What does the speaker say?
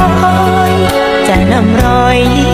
อยจะนำรอยยิ้